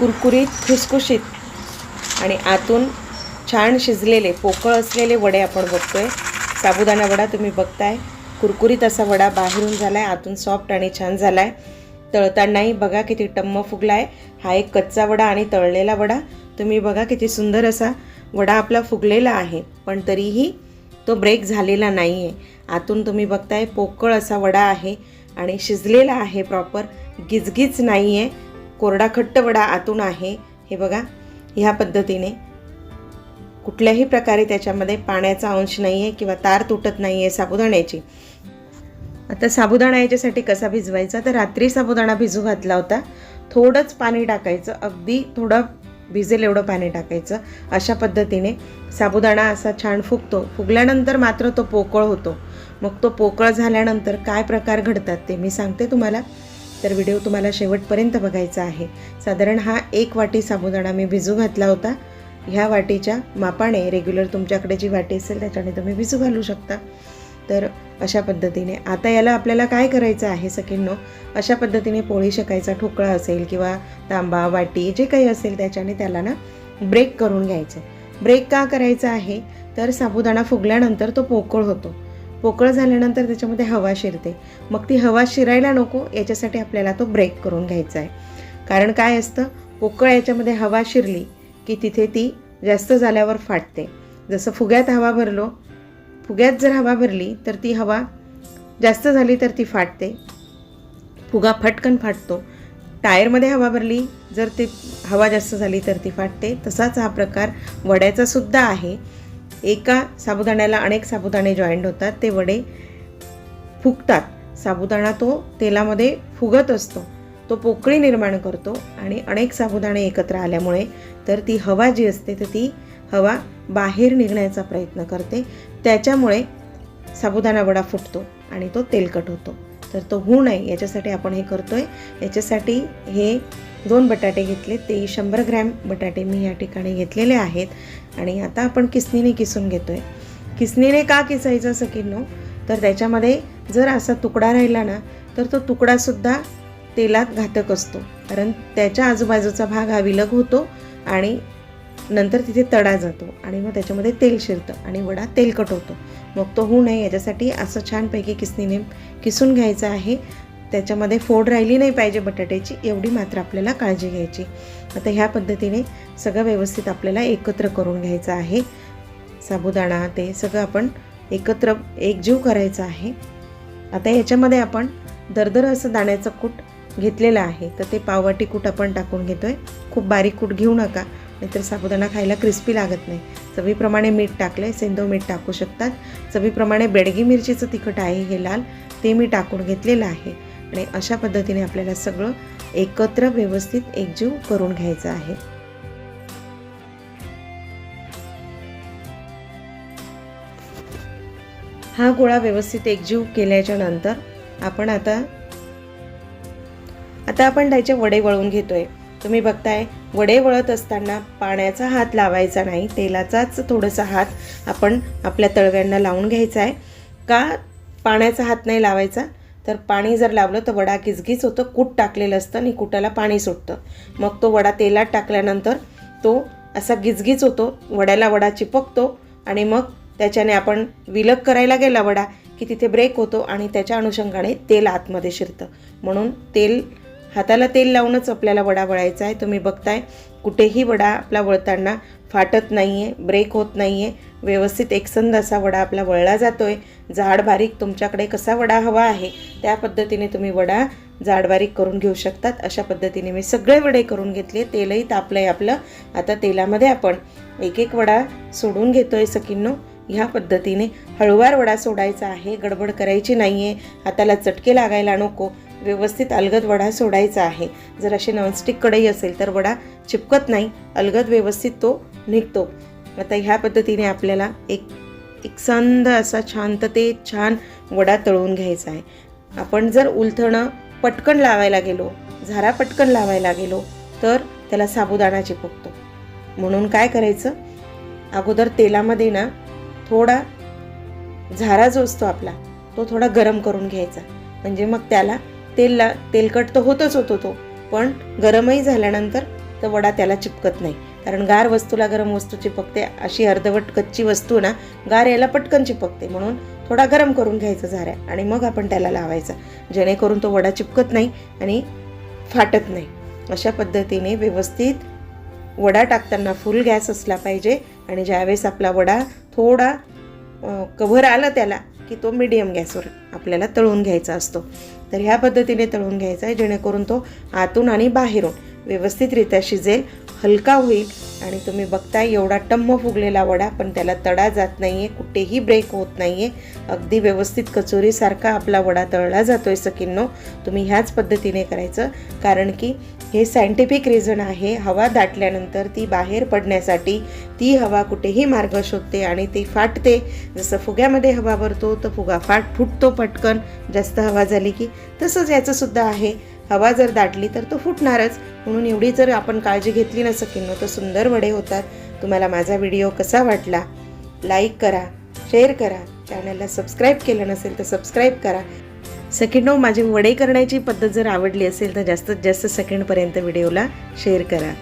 कुरकुरीत खुसखुशीत आणि आतून छान शिजलेले पोकळ असलेले वडे आपण बघतोय. साबुदाणा वडा तुम्ही बघताय. कुरकुरीत असा वडा बाहेरून झाला आहे आतून सॉफ्ट आणि छान झाला आहे तळतानाही बघा किती टम्म फुगला आहे हा एक कच्चा वडा आणि तळलेला वडा. तुम्ही बघा किती सुंदर असा वडा आपला फुगलेला आहे. पण तरीही तो ब्रेक झालेला नाही आहे आतून तुम्ही बघताय पोकळ असा वडा आहे आणि शिजलेला आहे प्रॉपर गिजगीज नाही आहे कोरडा खट्ट वडा आतून आहे. हे बघा ह्या पद्धतीने कुठल्याही प्रकारे त्याच्यामध्ये पाण्याचा अंश नाही आहे किंवा तार तुटत नाही आहे साबुदाण्याची. आता साबुदाणा याच्यासाठी कसा भिजवायचा? तर रात्री साबुदाणा भिजू घातला होता. थोडंच पाणी टाकायचं. अगदी थोडं भिजेल एवढं पाणी टाकायचं. अशा पद्धतीने साबुदाणा असा छान फुगतो. फुगल्यानंतर मात्र तो पोकळ होतो. मग तो पोकळ झाल्यानंतर काय प्रकार घडतात ते मी सांगते तुम्हाला. तर व्हिडिओ तुम्हाला शेवटपर्यंत बघायचा आहे. साधारण हा एक वाटी साबुदाणा मी भिजू घातला होता. ह्या वाटीच्या मापाने रेग्युलर तुमच्याकडे जी वाटी असेल त्याच्याने तुम्ही भिजू घालू शकता. तर अशा पद्धतीने आता याला आपल्याला काय करायचं आहे सखींनो? अशा पद्धतीने पोळी शेकायचा ठोकळा असेल किंवा तांबा वाटी जे काही असेल त्याच्याने त्याला ना ब्रेक करून घ्यायचं ब्रेक का करायचा आहे? तर साबुदाणा फुगल्यानंतर तो पोकळ होतो. पोकळ झाल्यानंतर त्याच्यामध्ये हवा शिरते. मग ती हवा शिरायला नको याच्यासाठी आपल्याला तो ब्रेक करून घ्यायचा आहे. कारण काय असतं? पोकळ याच्यामध्ये हवा शिरली की तिथे ती जास्त झाल्यावर फाटते. जसं फुग्यात हवा भरलो फुग्यात जर हवा भरली तर ती हवा जास्त झाली तर ती फाटते. फुगा फटकन फाटतो. टायरमध्ये हवा भरली जर ते हवा जास्त झाली तर ती फाटते. तसाच हा प्रकार वड्याचासुद्धा आहे. एका साबुदाण्याला अनेक साबुदाणे जॉईंट होतात. ते वडे फुगतात. साबुदाणा तो तेलामध्ये फुगत असतो. तो पोकळी निर्माण करतो आणि अनेक साबुदाणे एकत्र आल्यामुळे तर ती हवा जी असते तर ती हवा बाहेर निघण्याचा प्रयत्न करते. त्याच्यामुळे साबुदाणा वडा फुटतो आणि तो तेलकट होतो. तर तो होऊ नये. याच्यासाठी आपण हे करतो आहे याच्यासाठी हे दोन बटाटे घेतले ते शंभर ग्रॅम बटाटे मी या ठिकाणी घेतलेले आहेत. आणि आता आपण किसनीने किसून घेतो आहे किसनीने का किसायचं असं किनो तर त्याच्यामध्ये जर असा तुकडा राहिला ना तर तो तुकडासुद्धा तेलात घातक असतो. कारण त्याच्या आजूबाजूचा भाग हा विलग होतो आणि नंतर तिथे तडा जातो आणि मग त्याच्यामध्ये तेल शिरतं आणि वडा तेलकट होतो. मग तो होऊ नये याच्यासाठी असं छानपैकी किसनीने किसून घ्यायचं आहे. त्याच्यामध्ये फोड राहिली नाही पाहिजे बटाट्याची एवढी मात्र आपल्याला काळजी घ्यायची. आता ह्या पद्धतीने सगळं व्यवस्थित आपल्याला एकत्र करून घ्यायचं आहे. साबुदाणा ते सगळं आपण एकत्र एकजीव करायचं आहे. आता ह्याच्यामध्ये आपण दरदर असं दाण्याचं कूट घेतलेलं आहे तर ते पाववाटी कूट आपण टाकून घेतो आहे खूप बारीक कूट घेऊ नका नाहीतर साबुदाणा खायला क्रिस्पी लागत नाही. चवीप्रमाणे मीठ टाकलं आहे सेंदो मीठ टाकू शकतात. चवीप्रमाणे बेडगी मिरचीचं तिखट आहे हे लाल ते मी टाकून घेतलेलं आहे. आणि अशा पद्धतीने आपल्याला सगळं एकत्र व्यवस्थित एकजीव करून घ्यायचं आहे. हा गोळा व्यवस्थित एकजीव केल्याच्यानंतर आपण आता आता आपण त्याचे वडे वळून घेतोय. तुम्ही बघताय वडे वळत असताना पाण्याचा हात लावायचा नाही तेलाचाच थोडासा हात आपण आपल्या तळव्यांना लावून घ्यायचा आहे. का पाण्याचा हात नाही लावायचा? तर पाणी जर लावलं तर वडा किचकीच होतं कूट टाकलेलं असतं आणि कुटाला पाणी सुटतं. मग तो वडा तेलात टाकल्यानंतर तो असा गिजगीच होतो वड्याला वडा चिपकतो आणि मग त्याच्याने आपण विलग करायला गेला वडा की तिथे ब्रेक होतो आणि त्याच्या अनुषंगाने तेल आतमध्ये शिरतं. म्हणून तेल हाताला तेल लावूनच आपल्याला वडा वळायचा आहे. तुम्ही बघताय कुठेही वडा आपला वळताना फाटत नाही आहे ब्रेक होत नाही आहे व्यवस्थित एकसंद असा वडा आपला वळला जातो आहे जाड बारीक तुमच्याकडे कसा वडा हवा आहे त्या पद्धतीने तुम्ही वडा जाड बारीक करून घेऊ शकतात. अशा पद्धतीने मी सगळे वडे करून घेतले. तेलही तापलं आहे आपलं. आता तेलामध्ये आपण एक एक वडा सोडून घेतो आहे सकिन्नो ह्या पद्धतीने हळूवार वडा सोडायचा आहे. गडबड करायची नाही आहे हाताला चटके लागायला नको. व्यवस्थित अलगद वडा सोडायचा आहे. जर अशी नॉनस्टिक कढई असेल तर वडा चिपकत नाही. अलगद व्यवस्थित तो निघतो. आता ह्या पद्धतीने आपल्याला एक एक संद असा शांततेत छान वडा तळून घ्यायचा आहे. आपण जर उलथणं पटकन लावायला गेलो झारा पटकन लावायला गेलो तर त्याला साबुदाणा चिपकतो म्हणून काय करायचं? अगोदर तेलामध्ये ना थोडा झारा जो असतो आपला तो थोडा गरम करून घ्यायचा. म्हणजे मग त्याला तेलला तेलकट तर होतच होतो तो पण गरमही झाल्यानंतर तर वडा त्याला चिपकत नाही. कारण गार वस्तूला गरम वस्तू चिपकते अशी अर्धवट कच्ची वस्तू ना गार याला पटकन चिपकते म्हणून थोडा गरम करून घ्यायचा झाऱ्या आणि मग आपण त्याला लावायचा. जेणेकरून तो वडा चिपकत नाही आणि फाटत नाही. अशा पद्धतीने व्यवस्थित वडा टाकताना फुल गॅस असला पाहिजे आणि ज्यावेळेस आपला वडा थोडा कव्हर आलं त्याला की तो मिडियम गॅसवर आपल्याला तळून घ्यायचा असतो. तर ह्या पद्धतीने तळून घ्यायचा आहे जेणेकरून तो आतून आणि बाहेरून व्यवस्थितरित्या शिजेल. हलका होईल आणि तुम्ही बघताय एवढा टम्म फुगलेला वडा पण त्याला तडा जात नाही आहे कुठेही ब्रेक होत नाही आहे अगदी व्यवस्थित कचोरीसारखा आपला वडा तळला जातो आहे सकिन्नो तुम्ही ह्याच पद्धतीने करायचं कारण की हे सायंटिफिक रिझन आहे. हवा दाटल्यानंतर ती बाहेर पडण्यासाठी ती हवा कुठेही मार्ग शोधते आणि ती फाटते. जसं फुग्यामध्ये हवा भरतो तर फुगा फाट फुटतो पटकन. जास्त हवा झाली की तसंच याचंसुद्धा आहे. हवा जर दाटली तर तो फुटणारच. म्हणून एवढी जर आपण काळजी घेतली ना सकिनो तर सुंदर वडे होतात. तुम्हाला माझा व्हिडिओ कसा वाटला? लाईक करा शेअर करा. चॅनलला सबस्क्राईब केलं नसेल तर सबस्क्राईब करा. सेकंडो माझी वडे करण्याची पद्धत जर आवडली असेल तर जास्तीत जास्त सेकंडपर्यंत व्हिडिओला शेअर करा.